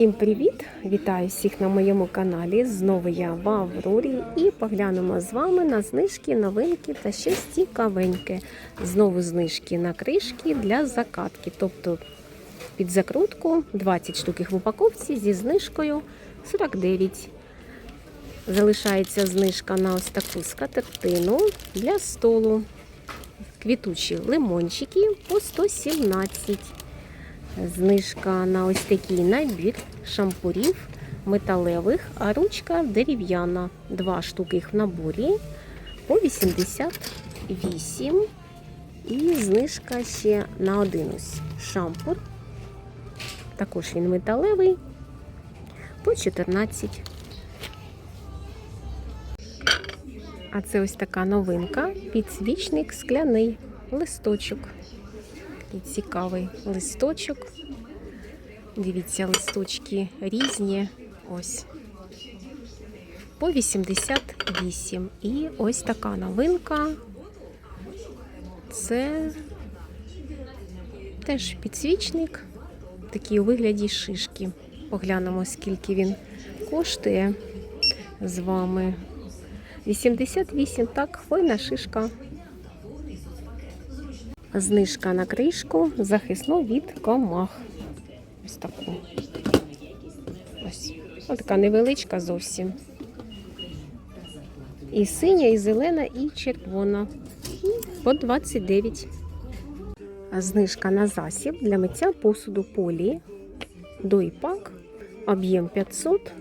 Всім привіт! Вітаю всіх на моєму каналі. Знову я в Аврорі і поглянемо з вами на знижки, новинки та щось цікавеньке. Знову знижки на кришки для закатки. Тобто під закрутку 20 штук в упаковці зі знижкою 49. Залишається знижка на ось таку скатертину для столу. Квітучі лимончики по 117. Знижка на ось такий набір шампурів металевих, а ручка дерев'яна. Два штуки їх в наборі по 88. І знижка ще на один ось шампур. Також він металевий по 14. А це ось така новинка. Підсвічник скляний листочок. Такий цікавий листочок. Дивіться, листочки різні. Ось. По 88. І ось така новинка. Це теж підсвічник, такий у вигляді шишки. Поглянемо, скільки він коштує з вами. 88, так, хвойна шишка. Знижка на кришку захисну від комах. Ось таку. Ось. Ось така невеличка зовсім. І синя, і зелена, і червона. По 29. Знижка на засіб для миття посуду полі. Дойпак. Об'єм 500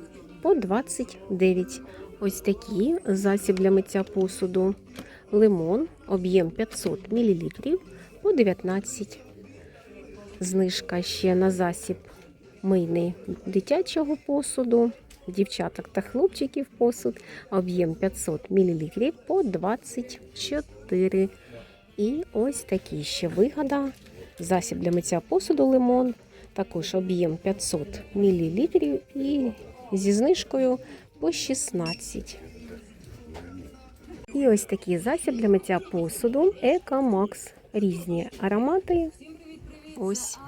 по 29. Ось такий засіб для миття посуду. Лимон, об'єм 500 мл по 19. Знижка ще на засіб мийний дитячого посуду, дівчаток та хлопчиків посуд, об'єм 500 мл по 24. І ось такий ще вигода. Засіб для миття посуду лимон, також об'єм 500 мл і зі знижкою по 16. І ось такий засіб для миття посуду Екомакс. Різні аромати. Ось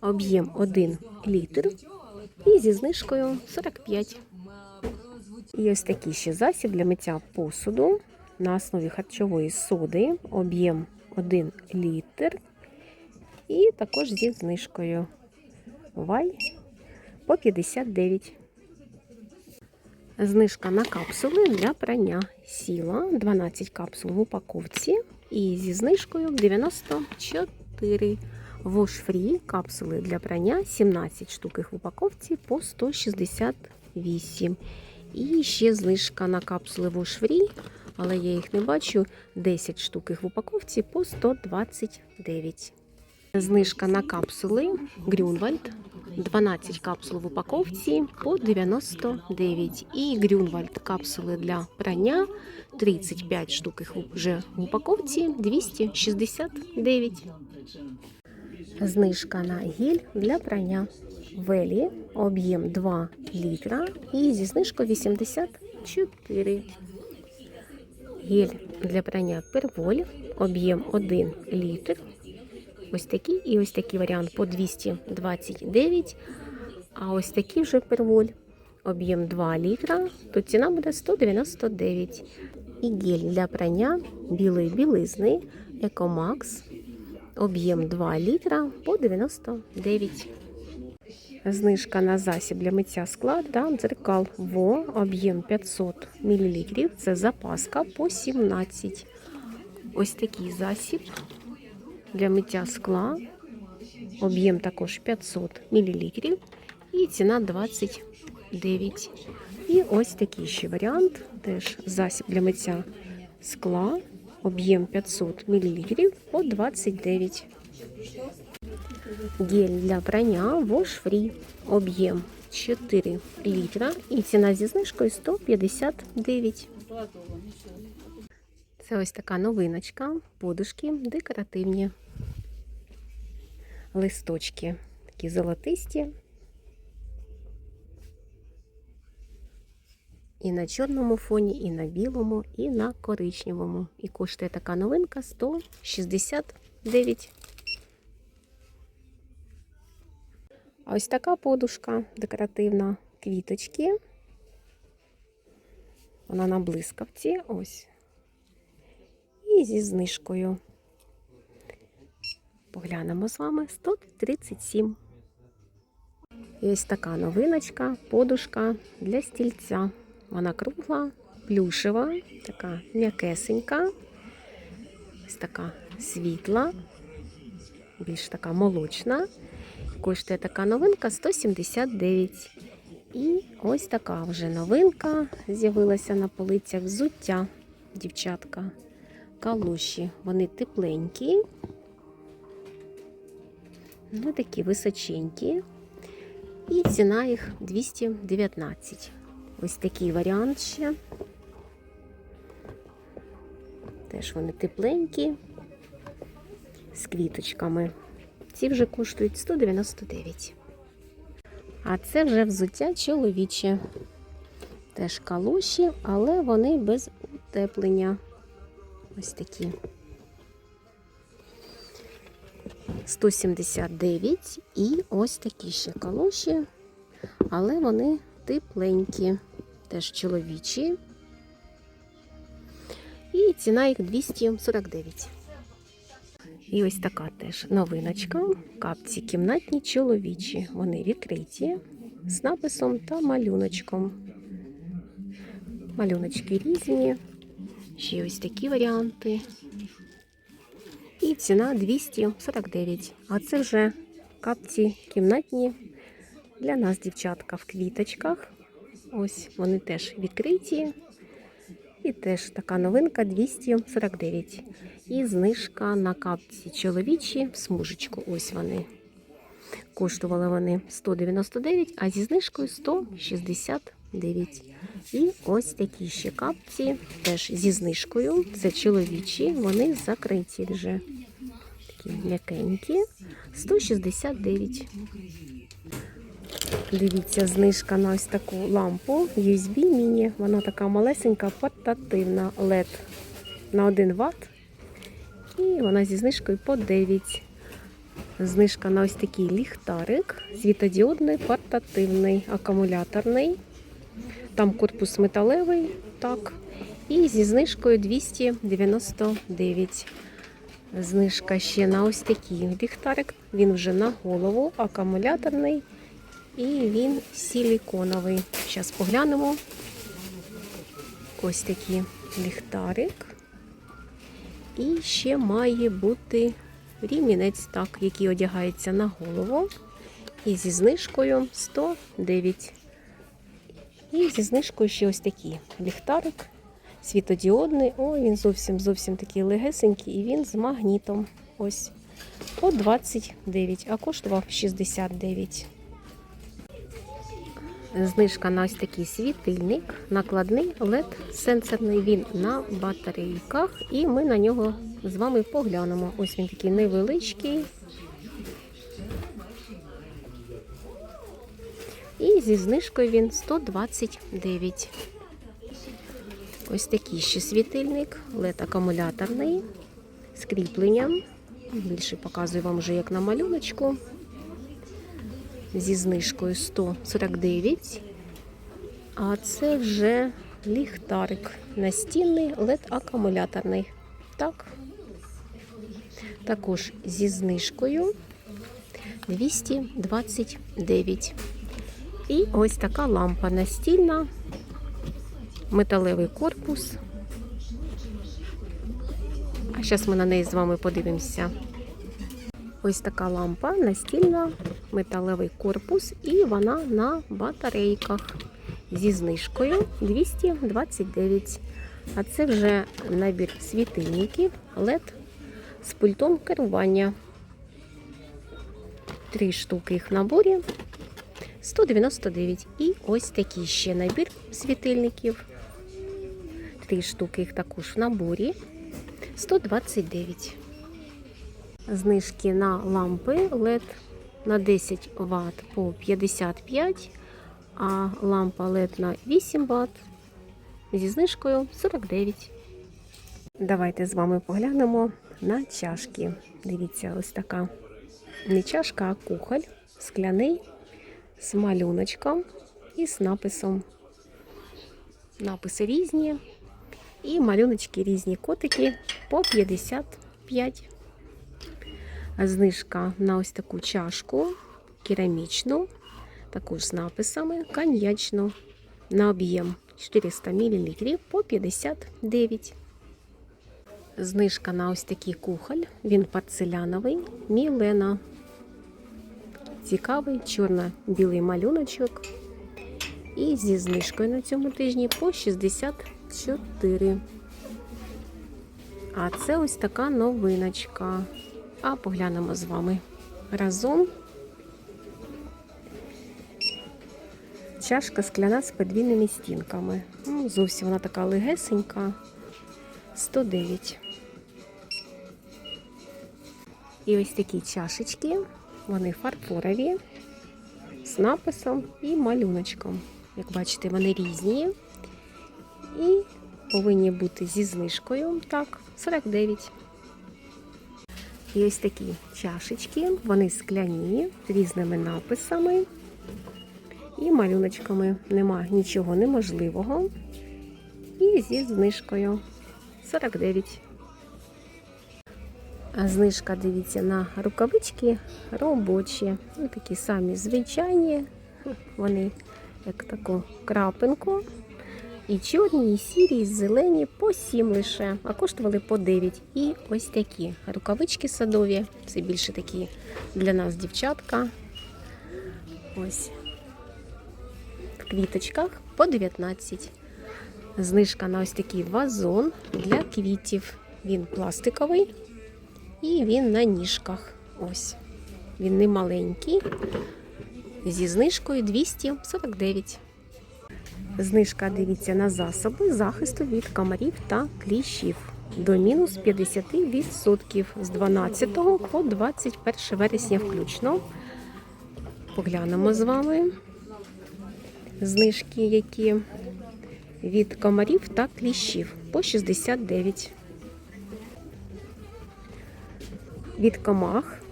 об'єм 1 літр. І зі знижкою 45. І ось такий ще засіб для миття посуду на основі харчової соди. Об'єм 1 літр. І також зі знижкою Вай по 59. Знижка на капсули для прання сіла. 12 капсул в упаковці. І зі знижкою 94. Wash Free капсули для прання 17 штук їх в упаковці по 168. І ще знижка на капсули Free, але я їх не бачу. 10 штук їх в упаковці по 129. Знижка на капсули Грюнвальд. 12 капсул в упаковці по 99. І Грюнвальд капсули для прання 35 штук їх вже в упаковці 269. Знижка на гель для прання Велі. Об'єм 2 літра і зі знижкою 84. Гель для прання Перволь. Об'єм 1 літр. Ось такий і ось такий варіант по 229. А ось такий вже перволь. Об'єм 2 літра. Тут ціна буде 199. І гель для прання білої білизни Екомакс. Об'єм 2 літра по 99. Знижка на засіб для миття скла да, дзеркал ВО, об'єм 500 мл. Це запаска по 17. Ось такий засіб для миття скла. Об'єм також 500 мл. І ціна 29. І ось такий ще варіант. Теж засіб для миття скла. Об'єм 500 мл по 29. Гель для прання Wash Free. Об'єм 4 літра. І ціна зі знижкою 159. Це ось така новиночка. Подушки декоративні. Листочки такі золотисті. І на чорному фоні, і на білому, і на коричневому. І коштує така новинка 169. А ось така подушка декоративна, квіточки. Вона на блискавці, ось. І зі знижкою. Поглянемо з вами 137. І ось така новиночка, подушка для стільця. Вона кругла, плюшева, така м'якесенька, ось така світла, більш така молочна. Коштує така новинка 179. І ось така вже новинка з'явилася на полицях взуття, дівчатка. Калуші. Вони тепленькі. Ну, такі височенькі. І ціна їх 219. Ось такий варіант ще. Теж вони тепленькі, з квіточками. Ці вже коштують 199. А це вже взуття чоловіче. Теж калуші, але вони без утеплення. Ось такі. 179 і ось такі ще калоші, але вони тепленькі, теж чоловічі. І ціна їх 249. І ось така теж новиночка. Капці кімнатні чоловічі. Вони відкриті з написом та малюночком. Малюночки різні. Ще ось такі варіанти. І ціна 249. А це вже капці кімнатні для нас, дівчатка, в квіточках. Ось вони теж відкриті. І теж така новинка 249. І знижка на капці чоловічі в смужечку. Ось вони. Коштували вони 199, а зі знижкою 169. І ось такі ще капці, теж зі знижкою. Це чоловічі, вони закриті вже. Такі м'якенькі. 169. Дивіться, знижка на ось таку лампу USB міні. Вона така малесенька, портативна LED на 1 Вт. І вона зі знижкою по 9. Знижка на ось такий ліхтарик, світодіодний, портативний, акумуляторний. Там корпус металевий, так. І зі знижкою 299. Знижка ще на ось такий ліхтарик. Він вже на голову, акумуляторний. І він силіконовий. Зараз поглянемо. Ось такий ліхтарик. І ще має бути рімінець, так, який одягається на голову. І зі знижкою 109. І зі знижкою ще ось такий ліхтарик світодіодний. Ой, він зовсім зовсім такий легесенький, і він з магнітом. Ось по 29, а коштував 69. Знижка на ось такий світильник, накладний LED сенсорний. Він на батарейках, і ми на нього з вами поглянемо. Ось він такий невеличкий. І зі знижкою він 129. Ось такий ще світильник, LED акумуляторний з кріпленням. Більше показую вам вже як на малюночку зі знижкою 149. А це вже ліхтарик настінний LED акумуляторний. Так. Також зі знижкою 229. І ось така лампа настільна, металевий корпус. А зараз ми на неї з вами подивимося. Ось така лампа настільна, металевий корпус, і вона на батарейках зі знижкою 229. А це вже набір світильників LED з пультом керування. Три штуки їх в наборі 199. І ось такий ще набір світильників. Три штуки їх також в наборі 129. Знижки на лампи LED на 10 Вт по 55, а лампа LED на 8 Вт зі знижкою 49. Давайте з вами поглянемо на чашки. Дивіться, ось така не чашка, а кухоль. скляний з малюночком і з написом. Написи різні. І малюночки різні котики по 55. Знижка на ось таку чашку керамічну, також з написами коньячну на об'єм 400 мл по 59. Знижка на ось такий кухоль. Він порцеляновий, Мілена. Цікавий чорно-білий малюночок. І зі знижкою на цьому тижні по 64. А це ось така новиночка. А поглянемо з вами разом. Чашка скляна з подвійними стінками. Ну, зовсім вона така легесенька. 109. І ось такі чашечки. Вони фарфорові з написом і малюночком. Як бачите, вони різні. І повинні бути зі знижкою. Так, 49. І ось такі чашечки, вони скляні з різними написами і малюночками. Нема нічого неможливого. І зі знижкою 49. Знижка, дивіться, на рукавички робочі. Ну, такі самі звичайні. Вони як таку крапинку. І чорні, і сірі, і зелені по 7 лише, а коштували по 9. І ось такі рукавички садові. Це більше такі для нас дівчатка. Ось в квіточках по 19. Знижка на ось такий вазон для квітів. Він пластиковий і він на ніжках. Ось. Він не маленький. Зі знижкою 249. Знижка, дивіться, на засоби захисту від комарів та кліщів до мінус 50% з 12 по 21 вересня включно. Поглянемо з вами знижки, які від комарів та кліщів по 69. Від комах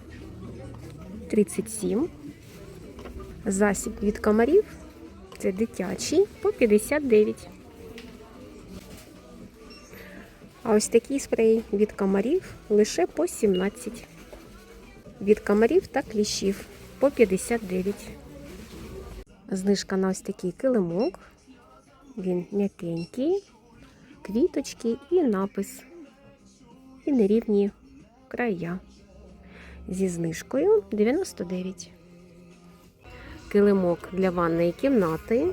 37. Засіб від комарів це дитячий по 59. А ось такий спрей від комарів лише по 17. Від комарів та кліщів по 59. Знижка на ось такий килимок. Він м'якенький, квіточки і напис. І нерівні края. Зі знижкою 99. Килимок для ванної кімнати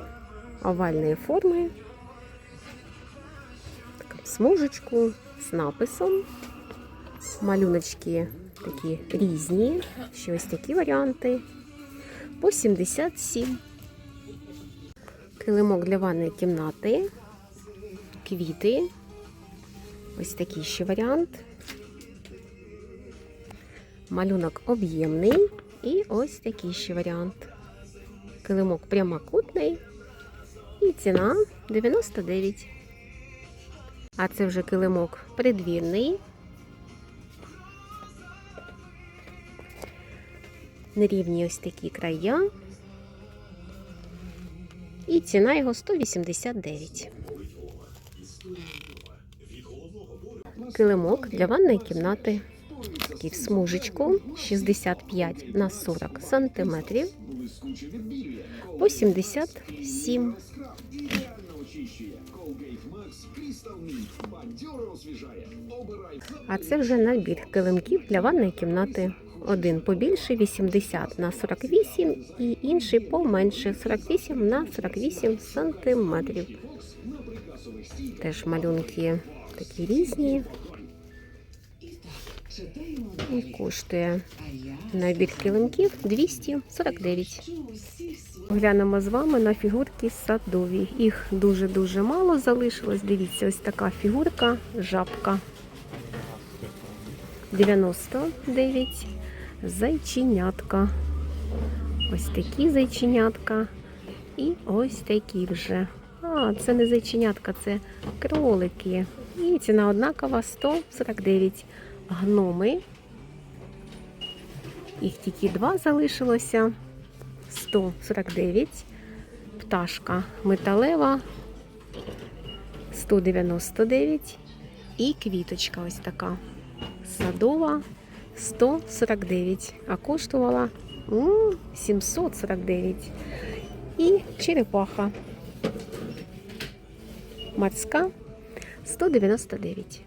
овальної форми. Смужечку з написом. Малюночки такі різні. Ще ось такі варіанти. По 77. Килимок для ванної кімнати. Квіти. Ось такий ще варіант. Малюнок об'ємний. І ось такий ще варіант. Килимок прямокутний. І ціна 99. А це вже килимок придвірний. Нерівні ось такі края. І ціна його 189. Килимок для ванної кімнати. Такий в смужечку 65 на 40 сантиметрів. По 77. А це вже набір килимків для ванної кімнати. Один побільше 80 на 48 і інший поменше 48 на 48 сантиметрів. Теж малюнки такі різні. І коштує набір килимків 249. Глянемо з вами на фігурки садові. Їх дуже-дуже мало залишилось. Дивіться, ось така фігурка, жабка. 99 зайченятка. Ось такі зайченятка. І ось такі вже. А, це не зайченятка, це кролики. І ціна однакова 149 гноми. Їх тільки два залишилося. 149. Пташка металева 199. І квіточка ось така. Садова 149. А коштувала 749. І черепаха. Морська 199.